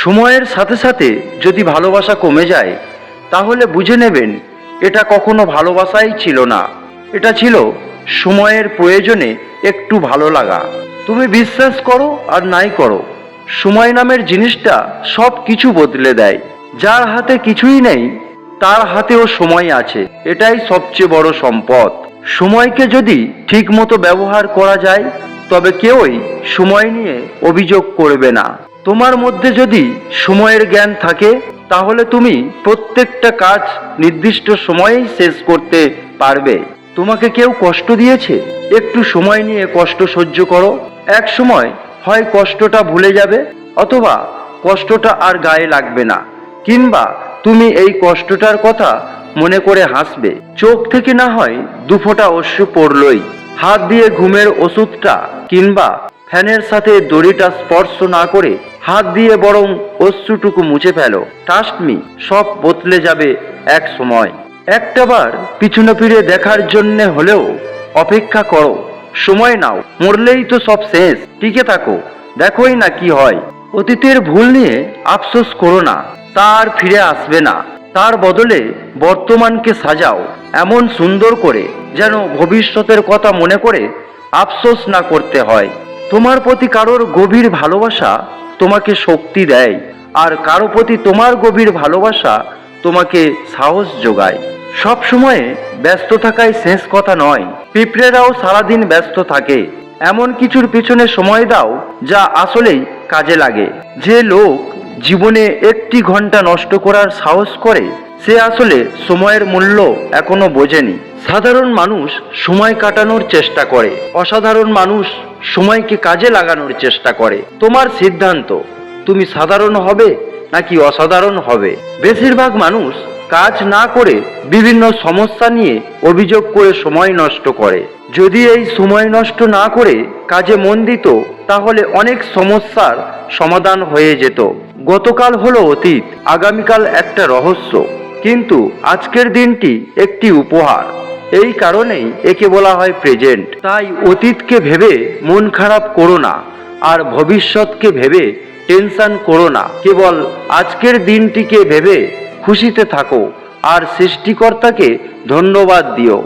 সময়ের সাথে সাথে যদি ভালোবাসা কমে যায়, তাহলে বুঝে নেবেন এটা কখনো ভালোবাসাই ছিল না। এটা ছিল সময়ের প্রয়োজনে একটু ভালো লাগা। তুমি বিশ্বাস করো আর নাই করো। সময় নামের জিনিসটা সব কিছু বদলে দেয়। যার হাতে কিছুই নেই, তার হাতেও সময় আছে। এটাই সবচেয়ে বড় সম্পদ। সময়কে যদি ঠিক মতো ব্যবহার করা যায়, তবে কেউই সময় নিয়ে অভিযোগ করবে না। তোমার মধ্যে যদি সময়ের জ্ঞান থাকে, তাহলে তুমি প্রত্যেকটা কাজ নির্দিষ্ট সময়েই শেষ করতে পারবে। তোমাকে কেউ কষ্ট দিয়েছে? একটু সময় নিয়ে কষ্ট সহ্য করো। এক সময় হয় কষ্টটা ভুলে যাবে, অথবা কষ্টটা আর গায়ে লাগবে না, কিংবা তুমি এই কষ্টটার কথা মনে করে হাসবে। চোখ থেকে না হয় দুফোঁটা অশ্রু পড়লই। হাত দিয়ে ঘুমের ওষুধটা কিংবা ফ্যানের সাথে দড়িটা স্পর্শ না করে হাত দিয়ে বরং অশ্রুটুকু মুছে ফেলো। টাস্টমি সব বদলে যাবে এক সময়। একটাবার পিছনে ফিরে দেখার জন্যে হলেও অপেক্ষা করো, সময় নাও। মরলেই তো সব শেষ। টিকে থাকো, দেখোই না কি হয়। অতীতের ভুল নিয়ে আফসোস করো না, তার ফিরে আসবে না। তার বদলে বর্তমানকে সাজাও, এমন সুন্দর করে যেন ভবিষ্যতের কথা মনে করে আফসোস না করতে হয়। তোমার প্রতি কারোর গভীর ভালোবাসা তোমাকে শক্তি দেয়, আর কারও প্রতি তোমার গভীর ভালোবাসা তোমাকে সাহস যোগায়। সব সময়ে ব্যস্ত থাকাই শেষ কথা নয়। পিঁপড়েরাও সারাদিন ব্যস্ত থাকে। এমন কিছুর পিছনে সময় দাও যা আসলেই কাজে লাগে। যে লোক জীবনে একটি ঘণ্টা নষ্ট করার সাহস করে, সে আসলে সময়ের মূল্য এখনও বোঝেনি। সাধারণ মানুষ সময় কাটানোর চেষ্টা করে। অসাধারণ মানুষ সময়কে কাজে লাগানোর চেষ্টা করে। তোমার সিদ্ধান্ত, তুমি সাধারণ হবে নাকি অসাধারণ হবে? বেশিরভাগ মানুষ কাজ না করে বিভিন্ন সমস্যা নিয়ে অভিযোগ করে সময় নষ্ট করে। যদি এই সময় নষ্ট না করে কাজে মন দিত, তাহলে অনেক সমস্যার সমাধান হয়ে যেত। গতকাল হলো অতীত, আগামীকাল একটা রহস্য। কিন্তু আজকের দিনটি একটি উপহার। এই কারণেই একে বলা হয় প্রেজেন্ট তাই অতীতকে ভেবে মন খারাপ করো না, আর ভবিষ্যৎকে ভেবে টেনশন করো না। কেবল আজকের দিনটিকে ভেবে খুশিতে থাকো, আর সৃষ্টিকর্তাকে ধন্যবাদ দিও।